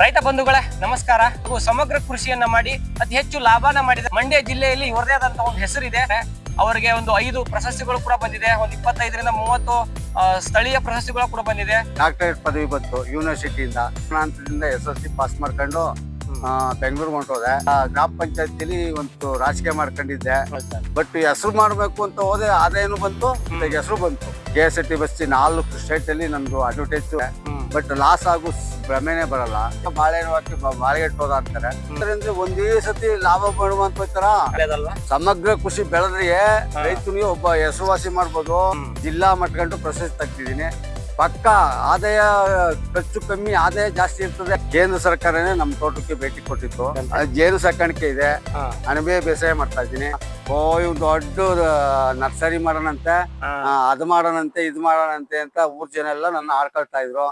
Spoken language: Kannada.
ರೈತ ಬಂಧುಗಳೇ ನಮಸ್ಕಾರ. ಸಮಗ್ರ ಕೃಷಿಯನ್ನ ಮಾಡಿ ಅತಿ ಹೆಚ್ಚು ಲಾಭನ ಮಾಡಿದ ಮಂಡ್ಯ ಜಿಲ್ಲೆಯಲ್ಲಿ ಇವರದೇ ಆದಂತಹ ಒಂದು ಹೆಸರಿದೆ. ಅವರಿಗೆ ಒಂದು ಐದು ಪ್ರಶಸ್ತಿಗಳು ಕೂಡ ಬಂದಿದೆ. ಒಂದು ಇಪ್ಪತ್ತೈದರಿಂದ ಮೂವತ್ತು ಸ್ಥಳೀಯ ಪ್ರಶಸ್ತಿಗಳು ಕೂಡ ಬಂದಿದೆ. ಡಾಕ್ಟರೇಟ್ ಪದವಿ ಬಂತು ಯೂನಿವರ್ಸಿಟಿಯಿಂದ. ಪ್ರಾಂತದಿಂದ ಎಸ್ ಎಲ್ ಸಿ ಪಾಸ್ ಮಾಡ್ಕೊಂಡು ಬೆಂಗಳೂರು ಹೊಂಟೋದೆ. ಗ್ರಾಮ ಪಂಚಾಯತಿಲಿ ಒಂದು ರಾಜಕೀಯ ಮಾಡ್ಕೊಂಡಿದ್ದೆ. ಬಟ್ ಹೆಸರು ಮಾಡ್ಬೇಕು ಅಂತ ಹೋದೆ ಆದಾಯನು ಬಂತು? ಹೆಸರು ಬಂತು. ಕೆ ಎಸ್ ಟಿ ಬಸ್ ನಾಲ್ಕು ಸ್ಟೇಟ್ ಅಲ್ಲಿ ನಮ್ದು ಅಡ್ವರ್ಟೈಸ್ ಬಟ್ ಲಾಸ್ ಆಗು ಭ್ರಮೆನೆ ಬರಲ್ಲ. ಬಾಳೆಹಣ್ಣು ಹಾಕಿ ಮಾರ್ಕೆಟ್ ಹೋದ ಅಂತಾರೆ ಅದರಿಂದ ಒಂದೇ ಸತಿ ಲಾಭ ಪಡುವಂತರ ಸಮಗ್ರ ಕೃಷಿ ಬೆಳೆದ್ರೆ ರೈತನಿಗೆ ಒಬ್ಬ ಹೆಸರುವಾಸಿ ಮಾಡ್ಬೋದು. ಜಿಲ್ಲಾ ಮಟ್ಕೊಂಡು ಪ್ರಶಸ್ತಿ ತೆಗ್ದಿದ್ದೀನಿ. ಪಕ್ಕ ಆದಾಯ ಖರ್ಚು ಕಮ್ಮಿ ಆದಾಯ ಜಾಸ್ತಿ ಇರ್ತದೆ. ಕೇಂದ್ರ ಸರ್ಕಾರನೇ ನಮ್ಮ ತೋಟಕ್ಕೆ ಭೇಟಿ ಕೊಟ್ಟಿತ್ತು. ಜೇನು ಸಾಕಾಣಿಕೆ ಇದೆ. ಅಣಬೆ ಬೇಸಾಯ ಮಾಡ್ತಾ ಇದ್ದೀನಿ. ಓ ಇವ್ ದೊಡ್ಡ ನರ್ಸರಿ ಮಾಡೋಣಂತೆ. ಅದು ಮಾಡೋಣಂತೆ ಇದು ಮಾಡೋಣಂತೆ ಅಂತ ಊರ್ ಜನ ಎಲ್ಲ ನನ್ನ ಆಡ್ಕೊಳ್ತಾ ಇದ್ರು.